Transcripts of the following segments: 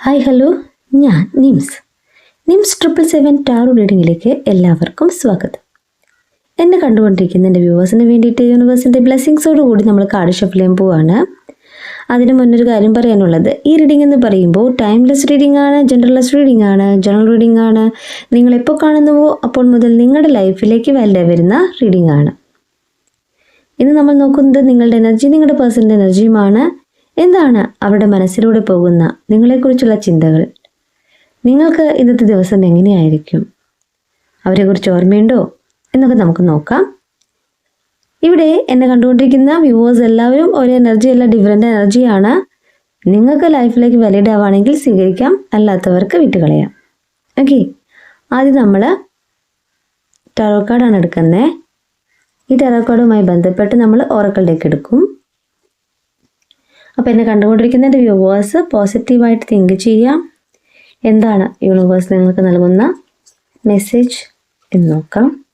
Hi hello ഞാൻ Nims. Nims triple seven tarot റീഡിങ്ങിലേക്ക് എല്ലാവർക്കും സ്വാഗതം. എന്നെ കണ്ടുകൊണ്ടിരിക്കുന്ന എന്റെ വ്യൂവേഴ്സിന് വേണ്ടിയിട്ട് യൂണിവേഴ്സിന്റെ ബ്ലെസ്സിങ്സോട് കൂടി നമ്മൾ കാർഡ് ഷഫിൽ ചെയ്യാൻ പോവാണ്. അതിന് മുന്നൊരു കാര്യം പറയാനുള്ളത്. ഈ റീഡിംഗ് എന്ന് പറയുമ്പോൾ ടൈംലെസ് റീഡിംഗ് ആണ് ജനറൽലെസ് റീഡിംഗ് ആണ് ജനറൽ റീഡിംഗ് ആണ്. നിങ്ങൾ എപ്പോൾ കാണുന്നുവോ അപ്പോൾ മുതൽ നിങ്ങളുടെ ലൈഫിലേക്ക് വല്ല വരുന്ന റീഡിംഗ് ആണ്. ഇന്ന് നമ്മൾ നോക്കുന്നത് നിങ്ങളുടെ എനർജി നിങ്ങളുടെ പേഴ്സണിന്റെ എനർജിയുമാണ് എന്താണ് അവരുടെ മനസ്സിലൂടെ പോകുന്ന നിങ്ങളെക്കുറിച്ചുള്ള ചിന്തകൾ? നിങ്ങൾക്ക് ഇന്നത്തെ ദിവസം എങ്ങനെയായിരിക്കും? അവരെക്കുറിച്ച് ഓർമ്മയുണ്ടോ? എന്നൊക്കെ നമുക്ക് നോക്കാം. ഇവിടെ എന്നെ കണ്ടുകൊണ്ടിരിക്കുന്ന വ്യൂവേഴ്സ് എല്ലാവരും ഒരു എനർജി അല്ല ഡിഫറെന്റ് എനർജിയാണ് നിങ്ങൾക്ക് ലൈഫിലേക്ക് വാലിഡ് ആവുകയാണെങ്കിൽ സ്വീകരിക്കാം അല്ലാത്തവർക്ക് വിട്ടുകളയാം. ഓക്കെ ആദ്യം നമ്മൾ ടെറോക്കാർഡാണ് കാർഡാണ് എടുക്കുന്നത് ഈ ടെറോക്കാർഡുമായി കാർഡുമായി ബന്ധപ്പെട്ട് നമ്മൾ ഓറക്കൽ എടുക്കും. അപ്പോൾ എന്നെ കണ്ടുകൊണ്ടിരിക്കുന്ന എന്റെ വ്യൂവേഴ്സ് പോസിറ്റീവായിട്ട് തിങ്ക് ചെയ്യാം. എന്താണ് യൂണിവേഴ്സ് നിങ്ങൾക്ക് നൽകുന്ന മെസ്സേജ് എന്ന് നോക്കാം.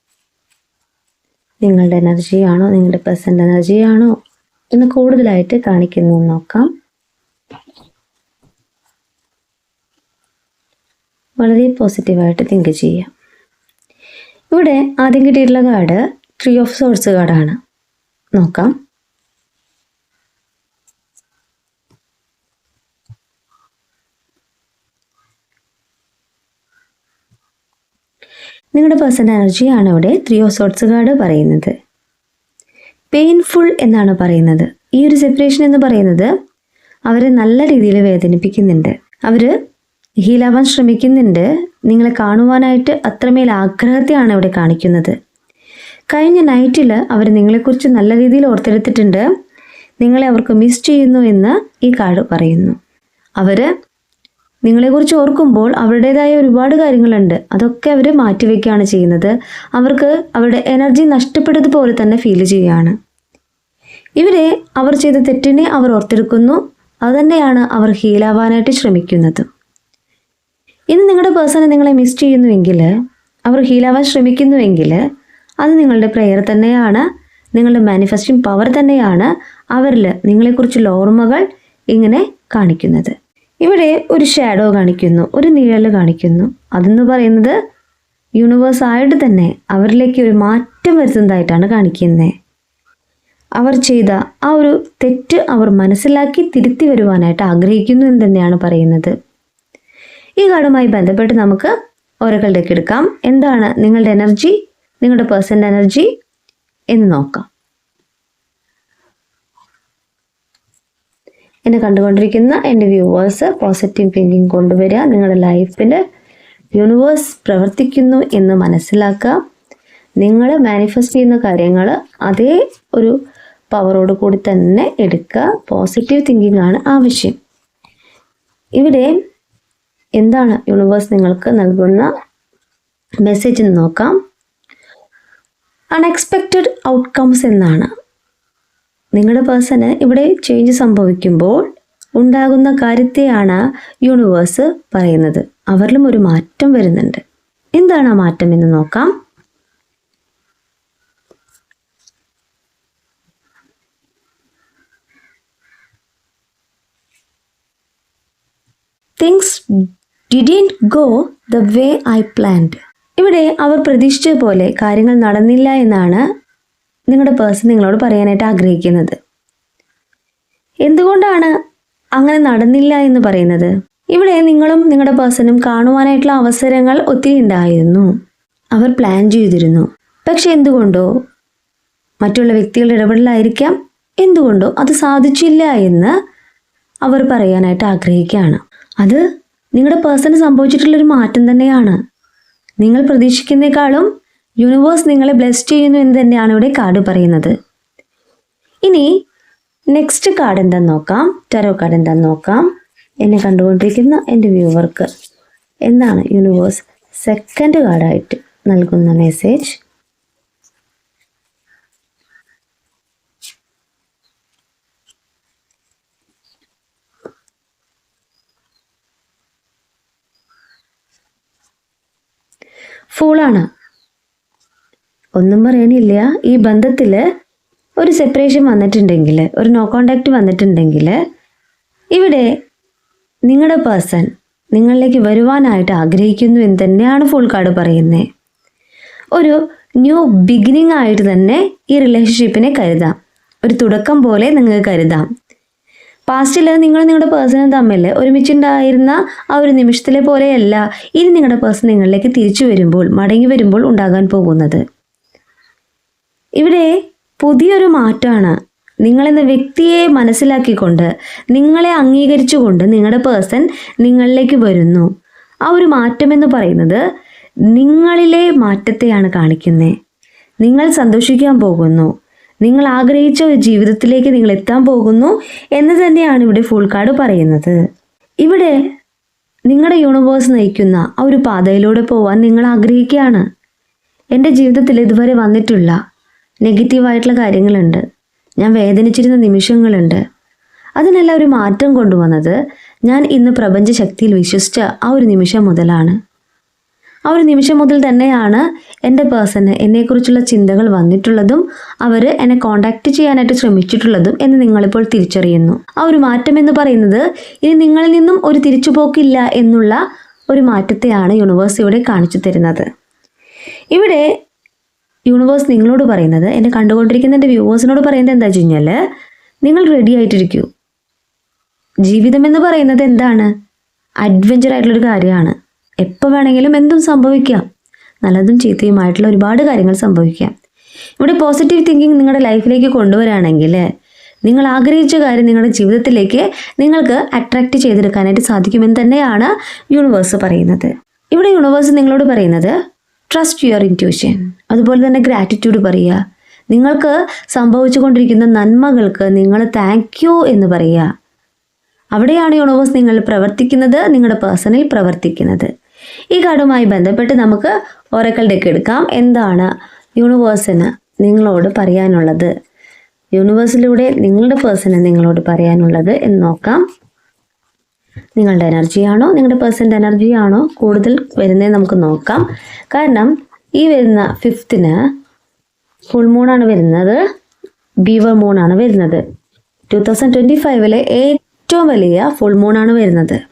നിങ്ങളുടെ എനർജിയാണോ നിങ്ങളുടെ പ്രസന്റ് എനർജിയാണോ എന്ന് കൂടുതലായിട്ട് കാണിക്കുന്നു നോക്കാം. വളരെ പോസിറ്റീവായിട്ട് തിങ്ക് ചെയ്യാം. ഇവിടെ ആദ്യം കിട്ടിയിട്ടുള്ള കാർഡ് ത്രീ ഓഫ് സോഴ്സ് കാർഡാണ് നോക്കാം. നിങ്ങളുടെ പേഴ്സണൽ എനർജിയാണ് ഇവിടെ ത്രീ ഓഫ് സോട്ട്സ് കാർഡ് പറയുന്നത്. പെയിൻഫുൾ എന്നാണ് പറയുന്നത്. ഈ ഒരു സെപ്പറേഷൻ എന്ന് പറയുന്നത് അവരെ നല്ല രീതിയിൽ വേദനിപ്പിക്കുന്നുണ്ട്. അവർ ഹീലാവാൻ ശ്രമിക്കുന്നുണ്ട്. നിങ്ങളെ കാണുവാനായിട്ട് അത്രമേൽ ആഗ്രഹത്തെയാണ് ഇവിടെ കാണിക്കുന്നത്. കഴിഞ്ഞ നൈറ്റിൽ അവർ നിങ്ങളെക്കുറിച്ച് നല്ല രീതിയിൽ ഓർത്തെടുത്തിട്ടുണ്ട്. നിങ്ങളെ അവർക്ക് മിസ് ചെയ്യുന്നു എന്ന് ഈ കാർഡ് പറയുന്നു. അവർ നിങ്ങളെക്കുറിച്ച് ഓർക്കുമ്പോൾ അവരുടേതായ ഒരുപാട് കാര്യങ്ങളുണ്ട്. അതൊക്കെ അവർ മാറ്റിവെക്കുകയാണ് ചെയ്യുന്നത്. അവർക്ക് അവരുടെ എനർജി നഷ്ടപ്പെട്ടതുപോലെ തന്നെ ഫീൽ ചെയ്യുകയാണ്. ഇവരെ അവർ ചെയ്ത തെറ്റിനെ അവർ ഓർത്തെടുക്കുന്നു. അതുതന്നെയാണ് അവർ ഹീലാവാനായിട്ട് ശ്രമിക്കുന്നത്. ഇന്ന് നിങ്ങളുടെ പേഴ്സണെ നിങ്ങളെ മിസ് ചെയ്യുന്നുവെങ്കിൽ അവർ ഹീലാവാൻ ശ്രമിക്കുന്നുവെങ്കിൽ അത് നിങ്ങളുടെ പ്രെയർ തന്നെയാണ്. നിങ്ങളുടെ മാനിഫെസ്റ്റിംഗ് പവർ തന്നെയാണ് അവരിൽ നിങ്ങളെക്കുറിച്ചുള്ള ഓർമ്മകൾ ഇങ്ങനെ കാണിക്കുന്നത്. ഇവിടെ ഒരു ഷാഡോ കാണിക്കുന്നു ഒരു നിഴൽ കാണിക്കുന്നു. അതെന്ന് പറയുന്നത് യൂണിവേഴ്സ് ആയിട്ട് തന്നെ അവരിലേക്ക് ഒരു മാറ്റം വരുത്തുന്നതായിട്ടാണ് കാണിക്കുന്നത് അവർ ചെയ്ത ആ ഒരു തെറ്റ് അവർ മനസ്സിലാക്കി തിരുത്തി വരുവാനായിട്ട് ആഗ്രഹിക്കുന്നു എന്ന് തന്നെയാണ് പറയുന്നത്. ഈ കാർഡുമായി ബന്ധപ്പെട്ട് നമുക്ക് ഓരോക്കളുടെ എടുക്കാം. എന്താണ് നിങ്ങളുടെ എനർജി നിങ്ങളുടെ പേഴ്സന്റെ എനർജി എന്ന് നോക്കാം. എന്നെ കണ്ടുകൊണ്ടിരിക്കുന്ന എന്റെ വ്യൂവേഴ്സ് പോസിറ്റീവ് തിങ്കിങ് കൊണ്ടുവരിക. നിങ്ങളുടെ ലൈഫിൽ യൂണിവേഴ്സ് പ്രവർത്തിക്കുന്നു എന്ന് മനസ്സിലാക്കുക. നിങ്ങൾ മാനിഫെസ്റ്റ് ചെയ്യുന്ന കാര്യങ്ങൾ അതേ ഒരു പവറോട് കൂടി തന്നെ എടുക്കുക. പോസിറ്റീവ് തിങ്കിങ് ആണ് ആവശ്യം. ഇവിടെ എന്താണ് യൂണിവേഴ്സ് നിങ്ങൾക്ക് നൽകുന്ന മെസ്സേജ് നോക്കാം. അൺഎക്സ്പെക്റ്റഡ് ഔട്ട്കംസ് എന്നാണ്. നിങ്ങളുടെ പേഴ്സന് ഇവിടെ ചേഞ്ച് സംഭവിക്കുമ്പോൾ ഉണ്ടാകുന്ന കാര്യത്തെയാണ് യൂണിവേഴ്സ് പറയുന്നത്. അവരിലും ഒരു മാറ്റം വരുന്നുണ്ട്. എന്താണ് ആ മാറ്റം എന്ന് നോക്കാം. Things didn't go the way I planned ഇവിടെ അവർ പ്രതീക്ഷിച്ച പോലെ കാര്യങ്ങൾ നടന്നില്ല എന്നാണ് നിങ്ങളുടെ പേഴ്സൺ നിങ്ങളോട് പറയാനായിട്ട് ആഗ്രഹിക്കുന്നത്. എന്തുകൊണ്ടാണ് അങ്ങനെ നടന്നില്ല എന്ന് പറയുന്നത്? ഇവിടെ നിങ്ങളും നിങ്ങളുടെ പേഴ്സണും കാണുവാനായിട്ടുള്ള അവസരങ്ങൾ ഒത്തിരി ഉണ്ടായിരുന്നു. അവർ പ്ലാൻ ചെയ്തിരുന്നു. പക്ഷെ എന്തുകൊണ്ടോ? മറ്റുള്ള വ്യക്തികളുടെ ഇടപെടലായിരിക്കാം. എന്തുകൊണ്ടോ? അത് സാധിച്ചില്ല എന്ന് അവർ പറയാനായിട്ട് ആഗ്രഹിക്കുകയാണ്. അത് നിങ്ങളുടെ പേഴ്സണ് സംഭവിച്ചിട്ടുള്ളൊരു മാറ്റം തന്നെയാണ്. നിങ്ങൾ പ്രതീക്ഷിക്കുന്നേക്കാളും യൂണിവേഴ്സ് നിങ്ങളെ ബ്ലെസ് ചെയ്യുന്നു എന്ന് തന്നെയാണ് ഇവിടെ കാർഡ് പറയുന്നത്. ഇനി നെക്സ്റ്റ് കാർഡ് എന്താന്ന് നോക്കാം. ടെറോ കാർഡ് എന്താന്ന് നോക്കാം. എന്നെ കണ്ടുകൊണ്ടിരിക്കുന്ന എന്റെ വ്യൂവർക്ക് എന്താണ് യൂണിവേഴ്സ് സെക്കൻഡ് കാർഡായിട്ട് നൽകുന്ന മെസ്സേജ് ഫൂളാണ് ഒന്നും പറയാനില്ല. ഈ ബന്ധത്തിൽ ഒരു സെപ്പറേഷൻ വന്നിട്ടുണ്ടെങ്കിൽ ഒരു നോ കോണ്ടാക്റ്റ് വന്നിട്ടുണ്ടെങ്കിൽ ഇവിടെ നിങ്ങളുടെ പേഴ്സൺ നിങ്ങളിലേക്ക് വരുവാനായിട്ട് ആഗ്രഹിക്കുന്നു എന്ന് തന്നെയാണ് ഫുൾ കാർഡ് പറയുന്നത് ഒരു ന്യൂ ബിഗിനിങ് ആയിട്ട് തന്നെ ഈ റിലേഷൻഷിപ്പിനെ കരുതാം. ഒരു തുടക്കം പോലെ നിങ്ങൾക്ക് കരുതാം. പാസ്റ്റിൽ നിങ്ങൾ നിങ്ങളുടെ പേഴ്സണും തമ്മിൽ ഒരുമിച്ചുണ്ടായിരുന്ന ആ ഒരു നിമിഷത്തിലെ പോലെയല്ല ഇനി നിങ്ങളുടെ പേഴ്സൺ നിങ്ങളിലേക്ക് തിരിച്ചു വരുമ്പോൾ മടങ്ങി വരുമ്പോൾ ഉണ്ടാകാൻ പോകുന്നത്. ഇവിടെ പുതിയൊരു മാറ്റമാണ്. നിങ്ങളെന്ന വ്യക്തിയെ മനസ്സിലാക്കിക്കൊണ്ട് നിങ്ങളെ അംഗീകരിച്ചുകൊണ്ട് നിങ്ങളുടെ പേഴ്സൺ നിങ്ങളിലേക്ക് വരുന്നു. ആ ഒരു മാറ്റമെന്ന് പറയുന്നത് നിങ്ങളിലെ മാറ്റത്തെയാണ് കാണിക്കുന്നത് നിങ്ങൾ സന്തോഷിക്കാൻ പോകുന്നു. നിങ്ങൾ ആഗ്രഹിച്ച ഒരു ജീവിതത്തിലേക്ക് നിങ്ങൾ എത്താൻ പോകുന്നു എന്ന് തന്നെയാണ് ഇവിടെ ഫുൾ കാർഡ് പറയുന്നത്. ഇവിടെ നിങ്ങളുടെ യൂണിവേഴ്സ് നയിക്കുന്ന ആ ഒരു പാതയിലൂടെ പോവാൻ നിങ്ങൾ ആഗ്രഹിക്കുകയാണ്. എന്റെ ജീവിതത്തിൽ ഇതുവരെ വന്നിട്ടുള്ള നെഗറ്റീവായിട്ടുള്ള കാര്യങ്ങളുണ്ട്. ഞാൻ വേദനിച്ചിരുന്ന നിമിഷങ്ങളുണ്ട്. അതിനെല്ലാം ഒരു മാറ്റം കൊണ്ടുവന്നത് ഞാൻ ഇന്ന് പ്രപഞ്ച ശക്തിയിൽ വിശ്വസിച്ച ആ ഒരു നിമിഷം മുതലാണ്. ആ ഒരു നിമിഷം മുതൽ തന്നെയാണ് എന്റെ പേഴ്സണ് എന്നെക്കുറിച്ചുള്ള ചിന്തകൾ വന്നിട്ടുള്ളതും അവർ എന്നെ കോണ്ടാക്ട് ചെയ്യാനായിട്ട് ശ്രമിച്ചിട്ടുള്ളതും എന്ന് നിങ്ങളിപ്പോൾ തിരിച്ചറിയുന്നു. ആ ഒരു മാറ്റം എന്ന് പറയുന്നത് ഇനി നിങ്ങളിൽ നിന്നും ഒരു തിരിച്ചുപോക്കില്ല എന്നുള്ള ഒരു മാറ്റത്തെയാണ് യൂണിവേഴ്സ് ഇവിടെ കാണിച്ചു തരുന്നത്. ഇവിടെ യൂണിവേഴ്സ് നിങ്ങളോട് പറയുന്നത് എന്നെ കണ്ടുകൊണ്ടിരിക്കുന്ന എന്റെ വ്യൂവേഴ്സിനോട് പറയുന്നത് എന്താ വെച്ച് കഴിഞ്ഞാൽ നിങ്ങൾ റെഡി ആയിട്ടിരിക്കൂ. ജീവിതം എന്ന് പറയുന്നത് എന്താണ്? അഡ്വഞ്ചർ ആയിട്ടുള്ളൊരു കാര്യമാണ്. എപ്പോൾ വേണമെങ്കിലും എന്തും സംഭവിക്കാം. നല്ലതും ചീത്തയുമായിട്ടുള്ള ഒരുപാട് കാര്യങ്ങൾ സംഭവിക്കാം. ഇവിടെ പോസിറ്റീവ് തിങ്കിങ് നിങ്ങളുടെ ലൈഫിലേക്ക് കൊണ്ടുവരാണെങ്കിൽ നിങ്ങൾ ആഗ്രഹിച്ച കാര്യം നിങ്ങളുടെ ജീവിതത്തിലേക്ക് നിങ്ങൾക്ക് അട്രാക്റ്റ് ചെയ്തെടുക്കാനായിട്ട് സാധിക്കുമെന്ന് തന്നെയാണ് യൂണിവേഴ്സ് പറയുന്നത്. ഇവിടെ യൂണിവേഴ്സ് നിങ്ങളോട് പറയുന്നത് ട്രസ്റ്റ് യുവർ ഇന്റ്യൂഷൻ അതുപോലെ തന്നെ ഗ്രാറ്റിറ്റ്യൂഡ് പറയുക. നിങ്ങൾക്ക് സംഭവിച്ചുകൊണ്ടിരിക്കുന്ന നന്മകൾക്ക് നിങ്ങൾ താങ്ക് യു എന്ന് പറയുക. അവിടെയാണ് യൂണിവേഴ്സ് നിങ്ങൾ പ്രവർത്തിക്കുന്നത് നിങ്ങളുടെ പേഴ്സണിൽ പ്രവർത്തിക്കുന്നത്. ഈ കാർഡുമായി ബന്ധപ്പെട്ട് നമുക്ക് ഒറക്കൽ ഡെക്ക് എടുക്കാം. എന്താണ് യൂണിവേഴ്സിന് നിങ്ങളോട് പറയാനുള്ളത്? യൂണിവേഴ്സിലൂടെ നിങ്ങളുടെ പേഴ്സണ് നിങ്ങളോട് പറയാനുള്ളത് എന്ന് നോക്കാം. നിങ്ങളുടെ എനർജിയാണോ നിങ്ങളുടെ പേഴ്സന്റെ എനർജിയാണോ കൂടുതൽ വരുന്നത് നമുക്ക് നോക്കാം. കാരണം ഈ വരുന്ന ഫിഫ്ത്തിന് ഫുൾ മൂണാണ് വരുന്നത്. ബീവർ മൂണാണ് വരുന്നത്. ടു തൗസൻഡ് ട്വന്റി ഫൈവിലെ ഏറ്റവും വലിയ ഫുൾ മൂണാണ് വരുന്നത്.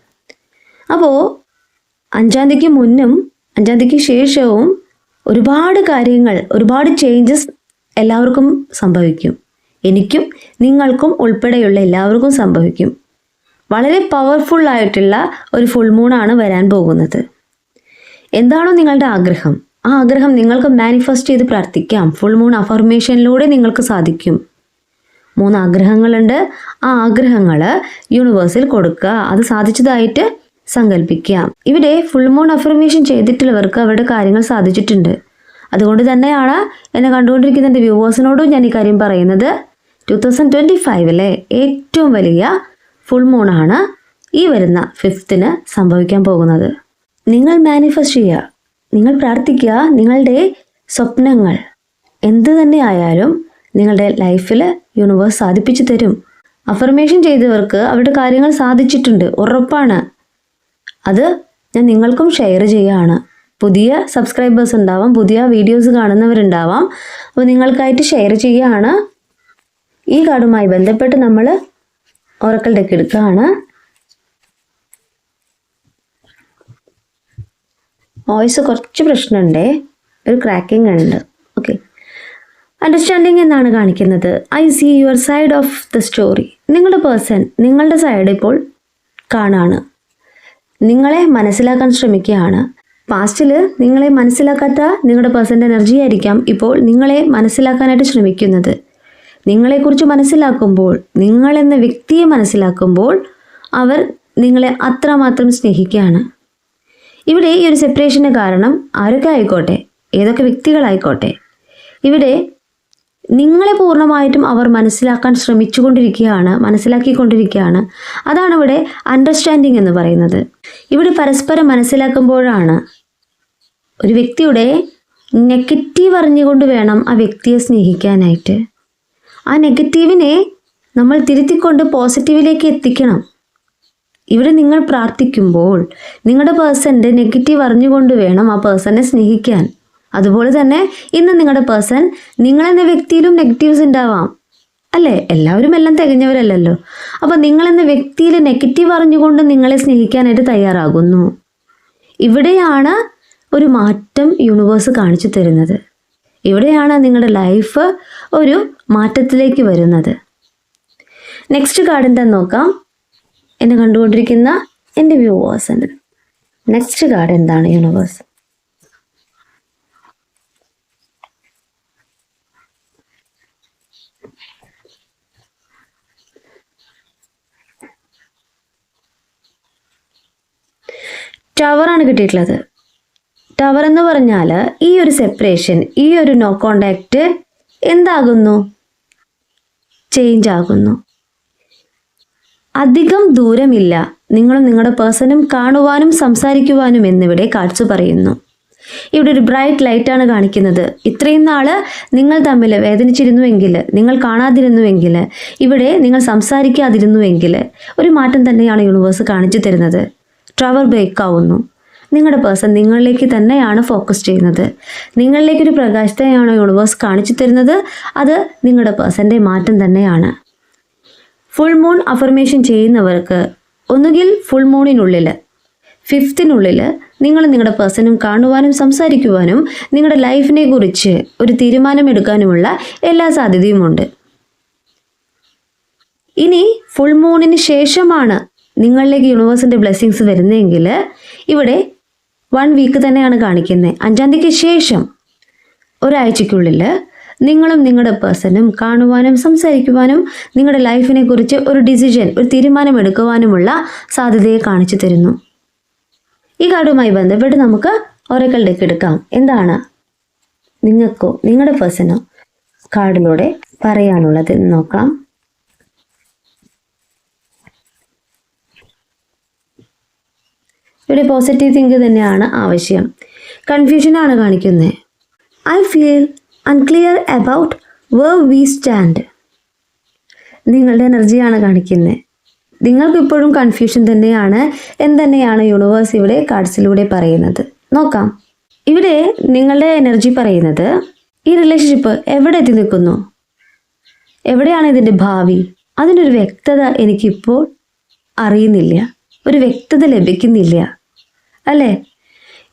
അപ്പോൾ അഞ്ചാം തീയതിക്ക് മുന്നും അഞ്ചാം തീയതിക്ക് ശേഷവും ഒരുപാട് കാര്യങ്ങൾ ഒരുപാട് ചേഞ്ചസ് എല്ലാവർക്കും സംഭവിക്കും. എനിക്കും നിങ്ങൾക്കും ഉൾപ്പെടെയുള്ള എല്ലാവർക്കും സംഭവിക്കും. വളരെ പവർഫുൾ ആയിട്ടുള്ള ഒരു ഫുൾ മൂണാണ് വരാൻ പോകുന്നത്. എന്താണോ നിങ്ങളുടെ ആഗ്രഹം. ആ ആഗ്രഹം നിങ്ങൾക്ക് മാനിഫെസ്റ്റ് ചെയ്ത് പ്രാർത്ഥിക്കാം. ഫുൾ മൂൺ അഫർമേഷനിലൂടെ നിങ്ങൾക്ക് സാധിക്കും. മൂന്ന് ആഗ്രഹങ്ങളുണ്ട്. ആ ആഗ്രഹങ്ങൾ യൂണിവേഴ്സിൽ കൊടുക്കുക. അത് സാധിച്ചതായിട്ട് സങ്കല്പിക്കാം ഇവിടെ ഫുൾ മൂൺ അഫർമേഷൻ ചെയ്തിട്ടുള്ളവർക്ക് അവരുടെ കാര്യങ്ങൾ സാധിച്ചിട്ടുണ്ട്. അതുകൊണ്ട് തന്നെയാണ് എന്നെ കണ്ടുകൊണ്ടിരിക്കുന്ന എന്റെ വ്യൂവേഴ്സിനോടും ഞാൻ ഈ കാര്യം പറയുന്നത്. ടു തൗസൻഡ് ട്വന്റി ഫൈവിലെ ഏറ്റവും വലിയ ഫുൾ മൂണാണ് ഈ വരുന്ന ഫിഫ്ത്തിന് സംഭവിക്കാൻ പോകുന്നത്. നിങ്ങൾ മാനിഫെസ്റ്റ് ചെയ്യുക. നിങ്ങൾ പ്രാർത്ഥിക്കുക. നിങ്ങളുടെ സ്വപ്നങ്ങൾ എന്ത് തന്നെ ആയാലും നിങ്ങളുടെ ലൈഫിൽ യൂണിവേഴ്സ് സാധിപ്പിച്ചു തരും. അഫർമേഷൻ ചെയ്തവർക്ക് അവരുടെ കാര്യങ്ങൾ സാധിച്ചിട്ടുണ്ട്. ഉറപ്പാണ്. അത് ഞാൻ നിങ്ങൾക്കും ഷെയർ ചെയ്യുകയാണ്. പുതിയ സബ്സ്ക്രൈബേഴ്സ് ഉണ്ടാവാം പുതിയ വീഡിയോസ് കാണുന്നവരുണ്ടാവാം. അപ്പോൾ നിങ്ങൾക്കായിട്ട് ഷെയർ ചെയ്യുകയാണ്. ഈ കാർഡുമായി ബന്ധപ്പെട്ട് നമ്മൾ ഓറക്കൽ ഡെക്ക് എടുക്കുകയാണ് വോയിസ് കുറച്ച് പ്രശ്നമുണ്ടേ. ഒരു ക്രാക്കിംഗ് ഉണ്ട് ഓക്കെ അണ്ടർസ്റ്റാൻഡിങ് എന്നാണ് കാണിക്കുന്നത്. I see your side of the story നിങ്ങളുടെ പേഴ്സൺ നിങ്ങളുടെ സൈഡ് ഇപ്പോൾ കാണാണ്. നിങ്ങളെ മനസ്സിലാക്കാൻ ശ്രമിക്കുകയാണ്. പാസ്റ്റിൽ നിങ്ങളെ മനസ്സിലാക്കാത്ത നിങ്ങളുടെ പേഴ്സന്റെ എനർജി ആയിരിക്കാം ഇപ്പോൾ നിങ്ങളെ മനസ്സിലാക്കാനായിട്ട് ശ്രമിക്കുന്നത്. നിങ്ങളെക്കുറിച്ച് മനസ്സിലാക്കുമ്പോൾ നിങ്ങളെന്ന വ്യക്തിയെ മനസ്സിലാക്കുമ്പോൾ അവർ നിങ്ങളെ അത്രമാത്രം സ്നേഹിക്കുകയാണ്. ഇവിടെ ഈ ഒരു സെപ്പറേഷന് കാരണം ആരൊക്കെ ആയിക്കോട്ടെ ഏതൊക്കെ വ്യക്തികളായിക്കോട്ടെ ഇവിടെ നിങ്ങളെ പൂർണമായിട്ടും അവർ മനസ്സിലാക്കാൻ ശ്രമിച്ചുകൊണ്ടിരിക്കുകയാണ് മനസ്സിലാക്കിക്കൊണ്ടിരിക്കുകയാണ്. അതാണ് ഇവിടെ അണ്ടർസ്റ്റാൻഡിങ് എന്ന് പറയുന്നത്. ഇവിടെ പരസ്പരം മനസ്സിലാക്കുമ്പോഴാണ് ഒരു വ്യക്തിയുടെ നെഗറ്റീവ് അറിഞ്ഞുകൊണ്ട് വേണം ആ വ്യക്തിയെ സ്നേഹിക്കാനായിട്ട്. ആ നെഗറ്റീവിനെ നമ്മൾ തിരുത്തിക്കൊണ്ട് പോസിറ്റീവിലേക്ക് എത്തിക്കണം. ഇവിടെ നിങ്ങൾ പ്രാർത്ഥിക്കുമ്പോൾ നിങ്ങളുടെ പേഴ്സന്റെ നെഗറ്റീവ് അറിഞ്ഞുകൊണ്ട് വേണം ആ പേഴ്സണെ സ്നേഹിക്കാൻ. അതുപോലെ തന്നെ ഇന്ന് നിങ്ങളുടെ പേഴ്സൺ നിങ്ങളെന്ന വ്യക്തിയിലും നെഗറ്റീവ്സ് ഉണ്ടാവാം. അല്ലേ? എല്ലാവരും എല്ലാം തികഞ്ഞവരല്ലല്ലോ. അപ്പോൾ നിങ്ങളെന്ന വ്യക്തിയിൽ നെഗറ്റീവ് അറിഞ്ഞുകൊണ്ട് നിങ്ങളെ സ്നേഹിക്കാനായിട്ട് തയ്യാറാകുന്നു. ഇവിടെയാണ് ഒരു മാറ്റം യൂണിവേഴ്സ് കാണിച്ചു തരുന്നത്. ഇവിടെയാണ് നിങ്ങളുടെ ലൈഫ് ഒരു മാറ്റത്തിലേക്ക് വരുന്നത്. നെക്സ്റ്റ് കാർഡ് എന്താന്ന് നോക്കാം. എന്നെ കണ്ടുകൊണ്ടിരിക്കുന്ന എന്റെ വ്യൂവേഴ്സിന് നെക്സ്റ്റ് കാർഡ് എന്താണ് യൂണിവേഴ്സ് ടവറാണ് കിട്ടിയിട്ടുള്ളത്. ടവർ എന്ന് പറഞ്ഞാൽ ഈ ഒരു സെപ്പറേഷൻ ഈ ഒരു നോ കോണ്ടാക്റ്റ് എന്താകുന്നു? ചേഞ്ച് ആകുന്നു. അധികം ദൂരമില്ല. നിങ്ങളും നിങ്ങളുടെ പേഴ്സണും കാണുവാനും സംസാരിക്കുവാനും എന്നിവിടെ കാഴ്ച പറയുന്നു. ഇവിടെ ഒരു ബ്രൈറ്റ് ലൈറ്റാണ് കാണിക്കുന്നത്. ഇത്രയും നാൾ നിങ്ങൾ തമ്മിൽ വേദനിച്ചിരുന്നുവെങ്കിൽ നിങ്ങൾ കാണാതിരുന്നുവെങ്കിൽ ഇവിടെ നിങ്ങൾ സംസാരിക്കാതിരുന്നുവെങ്കിൽ ഒരു മാറ്റം തന്നെയാണ് യൂണിവേഴ്സ് കാണിച്ചു തരുന്നത്. ട്രവർ ബ്രേക്ക് ആവുന്നു. നിങ്ങളുടെ പേഴ്സൺ നിങ്ങളിലേക്ക് തന്നെയാണ് ഫോക്കസ് ചെയ്യുന്നത്. നിങ്ങളിലേക്കൊരു പ്രകാശത്തെയാണ് യൂണിവേഴ്സ് കാണിച്ചു തരുന്നത്? അത് നിങ്ങളുടെ പേഴ്സന്റെ മാറ്റം തന്നെയാണ്. ഫുൾ മൂൺ അഫർമേഷൻ ചെയ്യുന്നവർക്ക് ഒന്നുകിൽ ഫുൾ മൂണിനുള്ളിൽ ഫിഫ്തിനുള്ളിൽ നിങ്ങൾ നിങ്ങളുടെ പേഴ്സണും കാണുവാനും സംസാരിക്കുവാനും നിങ്ങളുടെ ലൈഫിനെ കുറിച്ച് ഒരു തീരുമാനമെടുക്കാനുമുള്ള എല്ലാ സാധ്യതയുമുണ്ട്. ഇനി ഫുൾ മൂണിന് ശേഷമാണ് നിങ്ങളിലേക്ക് യൂണിവേഴ്സിന്റെ ബ്ലെസ്സിങ്സ് വരുന്നതെങ്കിൽ ഇവിടെ വൺ വീക്ക് തന്നെയാണ് കാണിക്കുന്നത് അഞ്ചാം തീയതിക്ക് ശേഷം ഒരാഴ്ചയ്ക്കുള്ളിൽ നിങ്ങളും നിങ്ങളുടെ പേഴ്സണും കാണുവാനും സംസാരിക്കുവാനും നിങ്ങളുടെ ലൈഫിനെ കുറിച്ച് ഒരു ഡിസിഷൻ ഒരു തീരുമാനം എടുക്കുവാനുമുള്ള സാധ്യതയെ കാണിച്ചു തരുന്നു. ഈ കാർഡുമായി ബന്ധപ്പെട്ട് നമുക്ക് ഒരേക്കൽ എടുക്കാം. എന്താണ് നിങ്ങൾക്കോ നിങ്ങളുടെ പേഴ്സണോ കാർഡിലൂടെ പറയാനുള്ളത് നോക്കാം. ഇവിടെ പോസിറ്റീവ് തിങ്ക് തന്നെയാണ് ആവശ്യം. കൺഫ്യൂഷനാണ് കാണിക്കുന്നത് I feel unclear about where we stand നിങ്ങളുടെ എനർജിയാണ് കാണിക്കുന്നത് നിങ്ങൾക്കിപ്പോഴും കൺഫ്യൂഷൻ തന്നെയാണ് എന്തുതന്നെയാണ് യൂണിവേഴ്സ് ഇവിടെ കാർഡ്സിലൂടെ പറയുന്നത്. നോക്കാം. ഇവിടെ നിങ്ങളുടെ എനർജി പറയുന്നത് ഈ റിലേഷൻഷിപ്പ് എവിടെ എത്തി നിൽക്കുന്നു? എവിടെയാണ് ഇതിന്റെ ഭാവി? അതിനൊരു വ്യക്തത എനിക്കിപ്പോൾ അറിയുന്നില്ല. ഒരു വ്യക്തത ലഭിക്കുന്നില്ല. അല്ലേ?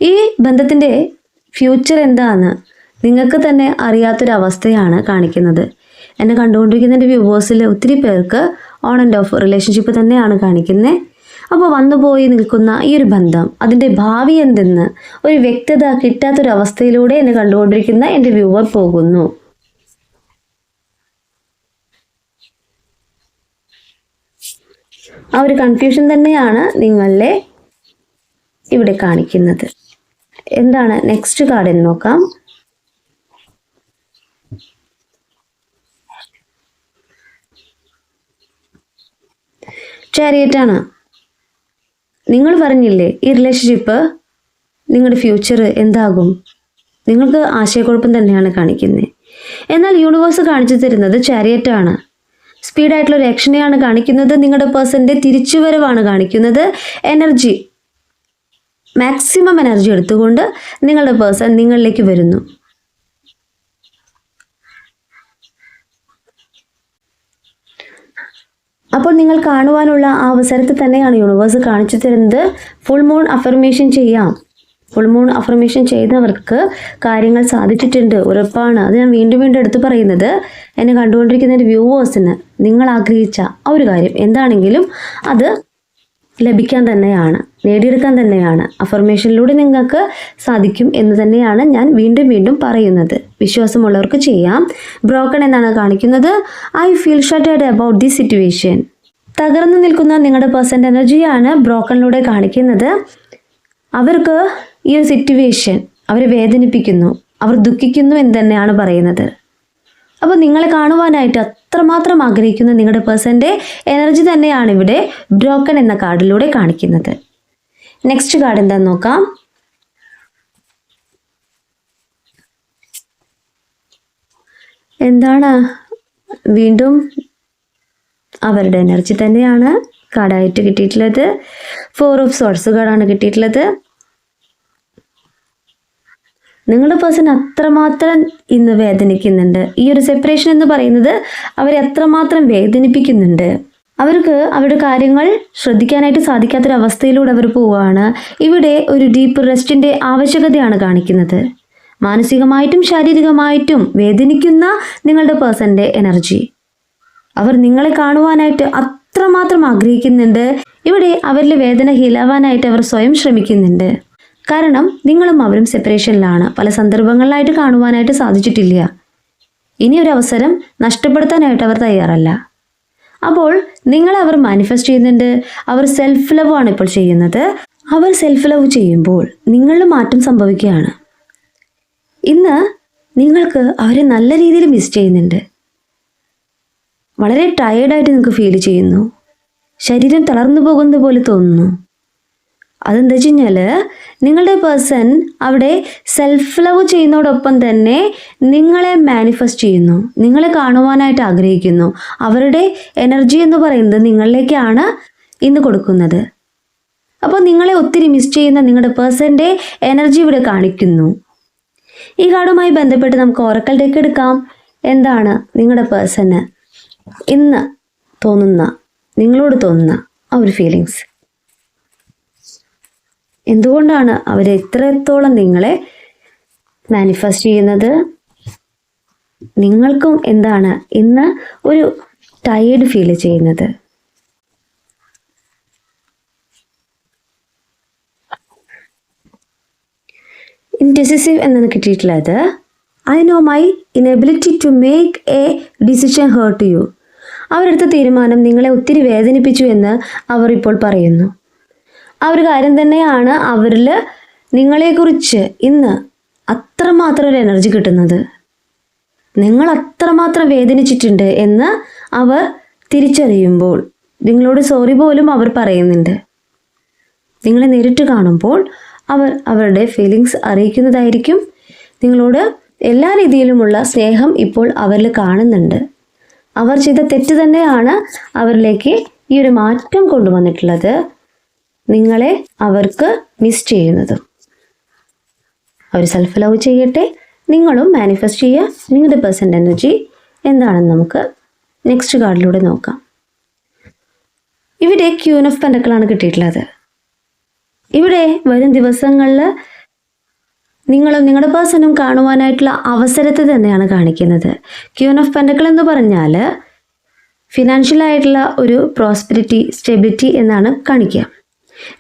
ഈ ബന്ധത്തിന്റെ ഫ്യൂച്ചർ എന്താണെന്ന് നിങ്ങൾക്ക് തന്നെ അറിയാത്തൊരവസ്ഥയാണ് കാണിക്കുന്നത്. എന്നെ കണ്ടുകൊണ്ടിരിക്കുന്ന എന്റെ വ്യൂവേഴ്സിൽ ഒത്തിരി പേർക്ക് ഓൺ ആൻഡ് ഓഫ് റിലേഷൻഷിപ്പ് തന്നെയാണ് കാണിക്കുന്നത് അപ്പോൾ വന്നു പോയി നിൽക്കുന്ന ഈ ഒരു ബന്ധം അതിന്റെ ഭാവി എന്തെന്ന് ഒരു വ്യക്തത കിട്ടാത്തൊരവസ്ഥയിലൂടെ എന്നെ കണ്ടുകൊണ്ടിരിക്കുന്ന എന്റെ വ്യൂവർ പോകുന്നു. ആ ഒരു കൺഫ്യൂഷൻ തന്നെയാണ് നിങ്ങളെ ഇവിടെ കാണിക്കുന്നത്. എന്താണ് നെക്സ്റ്റ് കാർഡിൽ നോക്കാം. ചാരിയറ്റാണ് നിങ്ങൾ പറഞ്ഞില്ലേ ഈ റിലേഷൻഷിപ്പ് നിങ്ങളുടെ ഫ്യൂച്ചർ എന്താകും? നിങ്ങൾക്ക് ആശയക്കുഴപ്പം തന്നെയാണ് കാണിക്കുന്നത് എന്നാൽ യൂണിവേഴ്സ് കാണിച്ചു തരുന്നത് ചാരിയറ്റാണ് സ്പീഡായിട്ടുള്ള ഒരു ആക്ഷനെയാണ് കാണിക്കുന്നത്. നിങ്ങളുടെ പേഴ്സന്റെ തിരിച്ചുവരവാണ് കാണിക്കുന്നത്. എനർജി മാക്സിമം എനർജി എടുത്തുകൊണ്ട് നിങ്ങളുടെ പേഴ്സൺ നിങ്ങളിലേക്ക് വരുന്നു. അപ്പോൾ നിങ്ങൾ കാണുവാനുള്ള ആ അവസരത്തിൽ തന്നെയാണ് യൂണിവേഴ്സ് കാണിച്ചു തരുന്നത്. ഫുൾ മൂൺ അഫർമേഷൻ ചെയ്യാം. ഫുൾ മൂൺ അഫർമേഷൻ ചെയ്തവർക്ക് കാര്യങ്ങൾ സാധിച്ചിട്ടുണ്ട്. ഉറപ്പാണ്. അത് ഞാൻ വീണ്ടും വീണ്ടും എടുത്തു പറയുന്നത്. എന്നെ കണ്ടുകൊണ്ടിരിക്കുന്ന എന്റെ വ്യൂവേഴ്സിന് നിങ്ങൾ ആഗ്രഹിച്ച ആ ഒരു കാര്യം എന്താണെങ്കിലും അത് ലഭിക്കാൻ തന്നെയാണ്. നേടിയെടുക്കാൻ തന്നെയാണ്. അഫർമേഷനിലൂടെ നിങ്ങൾക്ക് സാധിക്കും എന്ന് തന്നെയാണ് ഞാൻ വീണ്ടും വീണ്ടും പറയുന്നത്. വിശ്വാസമുള്ളവർക്ക് ചെയ്യാം. ബ്രോക്കൺ എന്നാണ് കാണിക്കുന്നത്. I feel shattered about the situation തകർന്നു നിൽക്കുന്ന നിങ്ങളുടെ പേഴ്സന്റ് എനർജിയാണ് ബ്രോക്കണിലൂടെ കാണിക്കുന്നത്. അവർക്ക് ഈ ഒരു സിറ്റുവേഷൻ അവരെ വേദനിപ്പിക്കുന്നു. അവർ ദുഃഖിക്കുന്നു എന്ന് തന്നെയാണ് പറയുന്നത്. അപ്പോൾ നിങ്ങളെ കാണുവാനായിട്ട് അത്രമാത്രം ആഗ്രഹിക്കുന്ന നിങ്ങളുടെ പേഴ്സന്റെ എനർജി തന്നെയാണ് ഇവിടെ ബ്രോക്കൺ എന്ന കാർഡിലൂടെ കാണിക്കുന്നത്. നെക്സ്റ്റ് കാർഡ് എന്താന്ന് നോക്കാം. എന്താണ്? വീണ്ടും അവരുടെ എനർജി തന്നെയാണ്. കാർഡായിട്ട് കിട്ടിയിട്ടുള്ളത്. ഫോർ ഓഫ് സോർട്സ് കാർഡാണ് കിട്ടിയിട്ടുള്ളത്. നിങ്ങളുടെ പേഴ്സൺ അത്രമാത്രം ഇന്ന് വേദനിക്കുന്നുണ്ട്. ഈ ഒരു സെപ്പറേഷൻ എന്ന് പറയുന്നത് അവരെ അത്രമാത്രം വേദനിപ്പിക്കുന്നുണ്ട്. അവർക്ക് അവരുടെ കാര്യങ്ങൾ ശ്രദ്ധിക്കാനായിട്ട് സാധിക്കാത്തൊരവസ്ഥയിലൂടെ അവർ പോവുകയാണ്. ഇവിടെ ഒരു ഡീപ്പ് റെസ്റ്റിന്റെ ആവശ്യകതയാണ് കാണിക്കുന്നത്. മാനസികമായിട്ടും ശാരീരികമായിട്ടും വേദനിക്കുന്ന നിങ്ങളുടെ പേഴ്സന്റെ എനർജി അവർ നിങ്ങളെ കാണുവാനായിട്ട് അത്രമാത്രം ആഗ്രഹിക്കുന്നുണ്ട്. ഇവിടെ അവരിലെ വേദന ഹീലാവാനായിട്ട് അവർ സ്വയം ശ്രമിക്കുന്നുണ്ട്. കാരണം നിങ്ങളും അവരും സെപ്പറേഷനിലാണ് പല സന്ദർഭങ്ങളിലായിട്ട് കാണുവാനായിട്ട് സാധിച്ചിട്ടില്ല. ഇനി ഒരു അവസരം നഷ്ടപ്പെടുത്താനായിട്ട് അവർ തയ്യാറല്ല. അപ്പോൾ നിങ്ങളെ അവർ മാനിഫെസ്റ്റ് ചെയ്യുന്നുണ്ട്. അവർ സെൽഫ് ലവ് ആണ് ഇപ്പോൾ ചെയ്യുന്നത്. അവർ സെൽഫ് ലവ് ചെയ്യുമ്പോൾ നിങ്ങളിൽ മാറ്റം സംഭവിക്കുകയാണ്. ഇന്ന് നിങ്ങൾക്ക് അവരെ നല്ല രീതിയിൽ മിസ് ചെയ്യുന്നുണ്ട്. വളരെ ടയേർഡായിട്ട് നിങ്ങൾക്ക് ഫീൽ ചെയ്യുന്നു. ശരീരം തളർന്നു പോകുന്നത് പോലെ തോന്നുന്നു. അതെന്താ വെച്ച് കഴിഞ്ഞാൽ നിങ്ങളുടെ പേഴ്സൺ അവിടെ സെൽഫ് ലവ് ചെയ്യുന്നതോടൊപ്പം തന്നെ നിങ്ങളെ മാനിഫെസ്റ്റ് ചെയ്യുന്നു. നിങ്ങളെ കാണുവാനായിട്ട് ആഗ്രഹിക്കുന്നു. അവരുടെ എനർജി എന്ന് പറയുന്നത് നിങ്ങളിലേക്കാണ് ഇന്ന് കൊടുക്കുന്നത്. അപ്പോൾ നിങ്ങളെ ഒത്തിരി മിസ് ചെയ്യുന്ന നിങ്ങളുടെ പേഴ്സന്റെ എനർജി ഇവിടെ കാണിക്കുന്നു. ഈ കാർഡുമായി ബന്ധപ്പെട്ട് നമുക്ക് ഓറക്കൽ ഡെക്ക് എടുക്കാം. എന്താണ് നിങ്ങളുടെ പേഴ്സണ് ഇന്ന് തോന്നുന്ന നിങ്ങളോട് തോന്നുന്ന ആ ഒരു ഫീലിങ്സ് എന്തുകൊണ്ടാണ് അവർ എത്രത്തോളം നിങ്ങളെ മാനിഫെസ്റ്റ് ചെയ്യുന്നത്? നിങ്ങൾക്കും എന്താണ് ഇന്ന് ഒരു ടയേർഡ് ഫീൽ ചെയ്യുന്നത്? ഇൻഡെസിസീവ് എന്നാണ് കിട്ടിയിട്ടുള്ളത് I know my inability to make a decision hurt you അവരെടുത്ത തീരുമാനം നിങ്ങളെ ഒത്തിരി വേദനിപ്പിച്ചു എന്ന് അവർ ഇപ്പോൾ പറയുന്നു. ആ ഒരു കാര്യം തന്നെയാണ് അവരിൽ നിങ്ങളെക്കുറിച്ച് ഇന്ന് അത്രമാത്രം ഒരു എനർജി കിട്ടുന്നത്. നിങ്ങൾ അത്രമാത്രം വേദനിച്ചിട്ടുണ്ട് എന്ന് അവർ തിരിച്ചറിയുമ്പോൾ നിങ്ങളോട് സോറി പോലും അവർ പറയുന്നുണ്ട്. നിങ്ങളെ നേരിട്ട് കാണുമ്പോൾ അവർ അവരുടെ ഫീലിങ്സ് അറിയിക്കുന്നതായിരിക്കും. നിങ്ങളോട് എല്ലാ രീതിയിലുമുള്ള സ്നേഹം ഇപ്പോൾ അവരിൽ കാണുന്നുണ്ട്. അവർ ചെയ്ത തെറ്റ് തന്നെയാണ് അവരിലേക്ക് ഈ ഒരു മാറ്റം കൊണ്ടുവന്നിട്ടുള്ളത്. നിങ്ങളെ അവർക്ക് മിസ് ചെയ്യുന്നതും. അവർ സെൽഫ് ലവ് ചെയ്യട്ടെ. നിങ്ങളും മാനിഫെസ്റ്റ് ചെയ്യുക. നിങ്ങളുടെ പേഴ്സന്റ് എനർജി എന്താണെന്ന് നമുക്ക് നെക്സ്റ്റ് കാർഡിലൂടെ നോക്കാം. ഇവിടെ ക്യൂൻ ഓഫ് പെൻഡക്കളാണ് കിട്ടിയിട്ടുള്ളത്. ഇവിടെ വരും ദിവസങ്ങളിൽ നിങ്ങളും നിങ്ങളുടെ പേഴ്സണും കാണുവാനായിട്ടുള്ള അവസരത്തെ തന്നെയാണ് കാണിക്കുന്നത്. ക്യൂൻ ഓഫ് പെൻഡക്കൾ എന്ന് പറഞ്ഞാൽ ഫിനാൻഷ്യലായിട്ടുള്ള ഒരു പ്രോസ്പെരിറ്റി സ്റ്റെബിലിറ്റി എന്നാണ് കാണിക്കുക.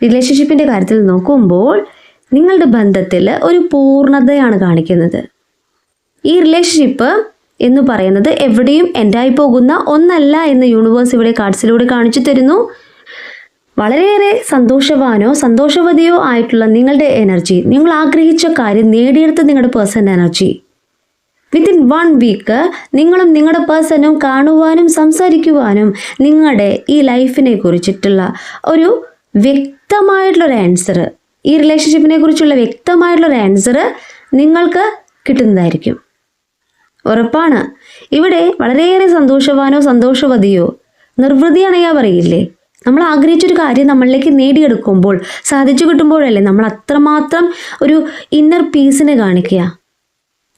റിലേഷൻഷിപ്പിന്റെ കാര്യത്തിൽ നോക്കുമ്പോൾ നിങ്ങളുടെ ബന്ധത്തിൽ ഒരു പൂർണതയാണ് കാണിക്കുന്നത്. ഈ റിലേഷൻഷിപ്പ് എന്ന് പറയുന്നത് എവിടെയും എൻഡായി പോകുന്ന ഒന്നല്ല എന്ന് യൂണിവേഴ്സ് ഇവിടെ കാർഡ്സിലൂടെ കാണിച്ചു തരുന്നു. വളരെയേറെ സന്തോഷവാനോ സന്തോഷവതിയോ ആയിട്ടുള്ള നിങ്ങളുടെ എനർജി നിങ്ങൾ ആഗ്രഹിച്ച കാര്യം നേടിയെടുത്ത നിങ്ങളുടെ person energy within one week നിങ്ങളും നിങ്ങളുടെ പേഴ്സണും കാണുവാനും സംസാരിക്കുവാനും നിങ്ങളുടെ ഈ ലൈഫിനെ കുറിച്ചിട്ടുള്ള ഒരു വ്യക്തമായിട്ടുള്ളൊരു ആൻസർ ഈ റിലേഷൻഷിപ്പിനെ കുറിച്ചുള്ള വ്യക്തമായിട്ടുള്ളൊരു ആൻസർ നിങ്ങൾക്ക് കിട്ടുന്നതായിരിക്കും. ഉറപ്പാണ്. ഇവിടെ വളരെയേറെ സന്തോഷവാനോ സന്തോഷവതിയോ നിർവൃതിയാണെയാ പറയില്ലേ? നമ്മൾ ആഗ്രഹിച്ചൊരു കാര്യം നമ്മളിലേക്ക് നേടിയെടുക്കുമ്പോൾ സാധിച്ചു കിട്ടുമ്പോഴല്ലേ നമ്മൾ അത്രമാത്രം ഒരു ഇന്നർ പീസിനെ കാണിക്കുക.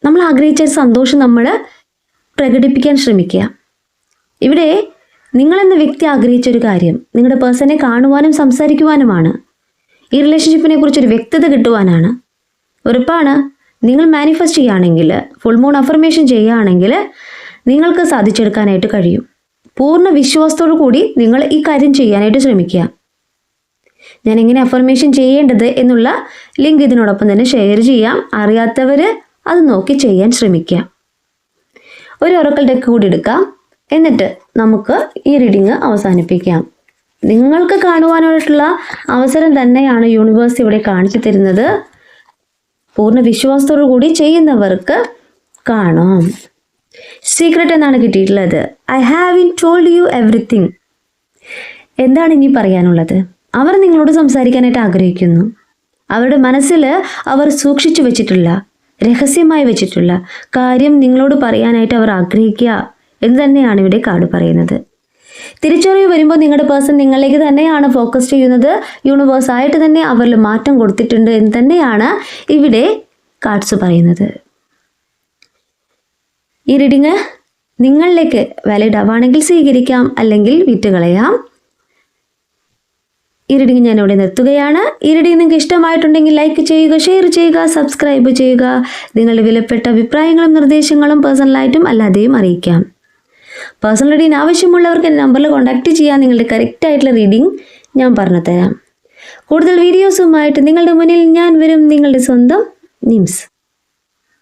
നമ്മൾ ആഗ്രഹിച്ച സന്തോഷം നമ്മൾ പ്രകടിപ്പിക്കാൻ ശ്രമിക്കുക. ഇവിടെ നിങ്ങളെന്ന വ്യക്തി ആഗ്രഹിച്ച ഒരു കാര്യം നിങ്ങളുടെ പേഴ്സണെ കാണുവാനും സംസാരിക്കുവാനുമാണ്. ഈ റിലേഷൻഷിപ്പിനെ കുറിച്ചൊരു വ്യക്തത കിട്ടുവാനാണ്. ഉറപ്പാണ് നിങ്ങൾ മാനിഫെസ്റ്റ് ചെയ്യുകയാണെങ്കിൽ ഫുൾ മൂൺ അഫർമേഷൻ ചെയ്യുകയാണെങ്കിൽ നിങ്ങൾക്ക് സാധിച്ചെടുക്കാനായിട്ട് കഴിയും. പൂർണ വിശ്വാസത്തോടു കൂടി നിങ്ങൾ ഈ കാര്യം ചെയ്യാനായിട്ട് ശ്രമിക്കുക. ഞാൻ എങ്ങനെ അഫർമേഷൻ ചെയ്യേണ്ടത് എന്നുള്ള ലിങ്ക് ഇതിനോടൊപ്പം തന്നെ ഷെയർ ചെയ്യാം. അറിയാത്തവർ അത് നോക്കി ചെയ്യാൻ ശ്രമിക്കുക. ഒരു ഉറക്കൽ ഡെക്ക് കൂടി എടുക്കാം. എന്നിട്ട് നമുക്ക് ഈ റീഡിങ് അവസാനിപ്പിക്കാം. നിങ്ങൾക്ക് കാണുവാനായിട്ടുള്ള അവസരം തന്നെയാണ് യൂണിവേഴ്സ് ഇവിടെ കാണിച്ചു തരുന്നത്. പൂർണ വിശ്വാസത്തോടു കൂടി ചെയ്യുന്നവർക്ക് കാണാം. സീക്രട്ട് എന്നാണ് കിട്ടിയിട്ടുള്ളത്. I haven't told you everything എന്താണ് ഇനി പറയാനുള്ളത്? അവർ നിങ്ങളോട് സംസാരിക്കാനായിട്ട് ആഗ്രഹിക്കുന്നു. അവരുടെ മനസ്സിൽ അവർ സൂക്ഷിച്ചു വെച്ചിട്ടുള്ള രഹസ്യമായി വെച്ചിട്ടുള്ള കാര്യം നിങ്ങളോട് പറയാനായിട്ട് അവർ ആഗ്രഹിക്കുക. എന്ന് തന്നെയാണ് ഇവിടെ കാർഡ് പറയുന്നത്. തിരിച്ചറിവ് വരുമ്പോൾ നിങ്ങളുടെ പേഴ്സൺ നിങ്ങളിലേക്ക് തന്നെയാണ് ഫോക്കസ് ചെയ്യുന്നത്. യൂണിവേഴ്സായിട്ട് തന്നെ അവരിൽ മാറ്റം കൊടുത്തിട്ടുണ്ട് എന്ന് തന്നെയാണ് ഇവിടെ കാർഡ്സ് പറയുന്നത്. ഈ റീഡിങ് നിങ്ങളിലേക്ക് വാലിഡ് ആവാണെങ്കിൽ സ്വീകരിക്കാം അല്ലെങ്കിൽ വിറ്റുകളയാം. ഈ റീഡിങ് ഞാൻ ഇവിടെ നിർത്തുകയാണ്. ഈ റീഡിങ് നിങ്ങൾക്ക് ഇഷ്ടമായിട്ടുണ്ടെങ്കിൽ ലൈക്ക് ചെയ്യുക ഷെയർ ചെയ്യുക സബ്സ്ക്രൈബ് ചെയ്യുക. നിങ്ങളുടെ വിലപ്പെട്ട അഭിപ്രായങ്ങളും നിർദ്ദേശങ്ങളും പേഴ്സണലായിട്ടും അല്ലാതെയും അറിയിക്കാം. പേഴ്സണൽ റീഡിങ് ആവശ്യമുള്ളവർക്ക് എന്റെ നമ്പറിൽ കോൺടാക്റ്റ് ചെയ്യാൻ നിങ്ങളുടെ കറക്റ്റ് ആയിട്ടുള്ള റീഡിങ് ഞാൻ പറഞ്ഞു തരാം കൂടുതൽ വീഡിയോസുമായിട്ട് നിങ്ങളുടെ മുന്നിൽ ഞാൻ വരും നിങ്ങളുടെ സ്വന്തം നിംസ്.